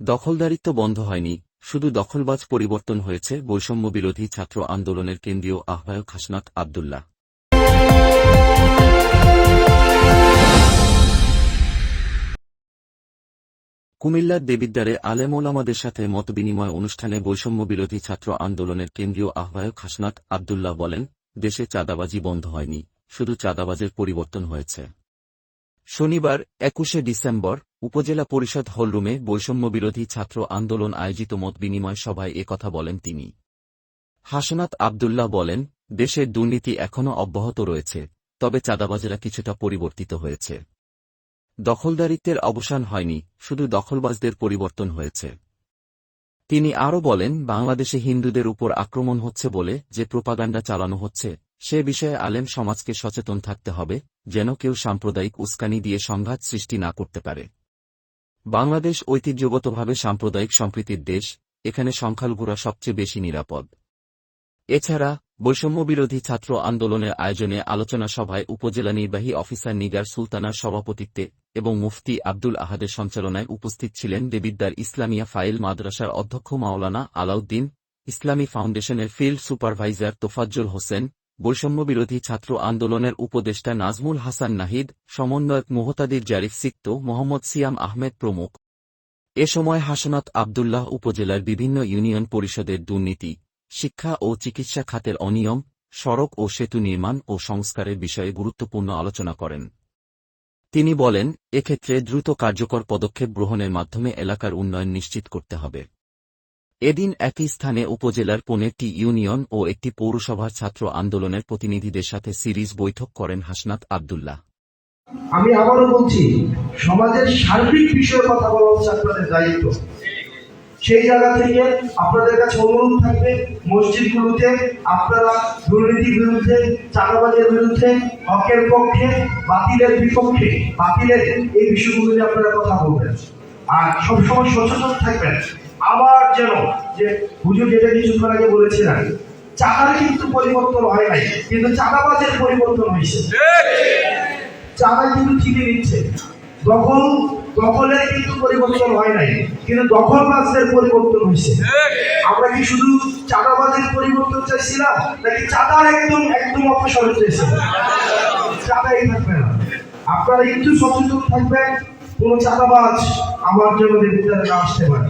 দখলদারিত্ব বন্ধ হয়নি, শুধু দখলবাজ পরিবর্তন হয়েছে বৈষম্য বিরোধী ছাত্র আন্দোলনের কেন্দ্রীয় আহ্বায়ক হাসনাত আবদুল্লাহ। কুমিল্লার দেবিদ্বারে আলেম ওলামাদের সাথে মতবিনিময় অনুষ্ঠানে বৈষম্য বিরোধী ছাত্র আন্দোলনের কেন্দ্রীয় আহ্বায়ক হাসনাত আবদুল্লাহ বলেন, দেশে চাঁদাবাজি বন্ধ হয়নি, শুধু চাঁদাবাজের পরিবর্তন হয়েছে। শনিবার, একুশে ডিসেম্বর, উপজেলা পরিষদ হলরুমে বৈষম্য বিরোধী ছাত্র আন্দোলন আয়োজিত মত বিনিময় সভায় একথা বলেন তিনি। হাসনাত আবদুল্লাহ বলেন দেশের দুর্নীতি এখনও অব্যাহত রয়েছে, তবে চাঁদাবাজেরা কিছুটা পরিবর্তিত হয়েছে। দখলদারিত্বের অবসান হয়নি, শুধু দখলবাজদের পরিবর্তন হয়েছে। তিনি আরও বলেন, বাংলাদেশে হিন্দুদের উপর আক্রমণ হচ্ছে বলে যে প্রোপাগান্ডা চালানো হচ্ছে সে বিষয়ে আলেম সমাজকে সচেতন থাকতে হবে, যেন কেউ সাম্প্রদায়িক উস্কানি দিয়ে সংঘাত সৃষ্টি না করতে পারে। বাংলাদেশ ঐতিহ্যগতভাবে সাম্প্রদায়িক সম্প্রীতির দেশ, এখানে সংখ্যালঘুরা সবচেয়ে বেশি নিরাপদ। এছাড়া, বৈষম্যবিরোধী ছাত্র আন্দোলনের আয়োজনে আলোচনা সভায় উপজেলা নির্বাহী অফিসার নিগার সুলতানার সভাপতিত্বে এবং মুফতি আব্দুল আহাদের সঞ্চালনায় উপস্থিত ছিলেন দেবিদ্দার ইসলামিয়া ফাইল মাদ্রাসার অধ্যক্ষ মাওলানা আলাউদ্দিন, ইসলামী ফাউন্ডেশনের ফিল্ড সুপারভাইজার তোফাজ্জল হোসেন বৈষম্যবিরোধী ছাত্র আন্দোলনের উপদেষ্টা নাজমুল হাসান নাহিদ, সমন্বয়ক মোহতাদির জারিফ সিক্ত, মোহাম্মদ সিয়াম আহমেদ প্রমুখ। এ সময় হাসনাত আবদুল্লাহ উপজেলার বিভিন্ন ইউনিয়ন পরিষদের দুর্নীতি, শিক্ষা ও চিকিৎসা খাতের অনিয়ম, সড়ক ও সেতু নির্মাণ ও সংস্কারের বিষয়ে গুরুত্বপূর্ণ আলোচনা করেন। তিনি বলেন, এক্ষেত্রে দ্রুত কার্যকর পদক্ষেপ গ্রহণের মাধ্যমে এলাকার উন্নয়ন নিশ্চিত করতে হবে। এদিন একই স্থানে উপজেলার পনেরটি ইউনিয়ন ও একটি পৌরসভার ছাত্র আন্দোলনের প্রতিনিধিদের সাথে সিরিজ বৈঠক করেন হাসনাত আবদুল্লাহ। আমি আবারও বলছি, সমাজের সার্বিক বিষয়ে কথা বলা হচ্ছে আপনাদের দায়িত্ব। সেই জায়গা থেকে আপনাদের কাছে অনুরোধ থাকবে, মসজিদগুলোতে আপনারা দুর্নীতির বিরুদ্ধে, চাঁদাবাজের বিরুদ্ধে, হকের পক্ষে, বাতিলের বিপক্ষে, বাতিলের এই বিষয়গুলো নিয়ে আপনারা কথা বলবেন। আর সবসময় সচেতন থাকবেন। আবার যেন যে হুজুর যেটা কিছুক্ষণ আগে বলেছিলেন চাঁদার কিন্তু পরিবর্তন হয় নাই কিন্তু চাঁদাবাজের পরিবর্তন হয়েছে। চাঁদা কিন্তু ঠিকই নিচ্ছে দখল দখলের কিন্তু পরিবর্তন হয় নাই কিন্তু দখল দখলবাজদের পরিবর্তন হয়েছে। আমরা কি শুধু চাঁদাবাজের পরিবর্তন চাইছিলাম নাকি চাঁদার একদম একদম অপসারণ চাইছিলাম? চাঁদাই থাকবে না। আপনারা একটু সচেতন থাকবেন কোন চাঁদাবাজ আমার জন্য না আসতে পারে।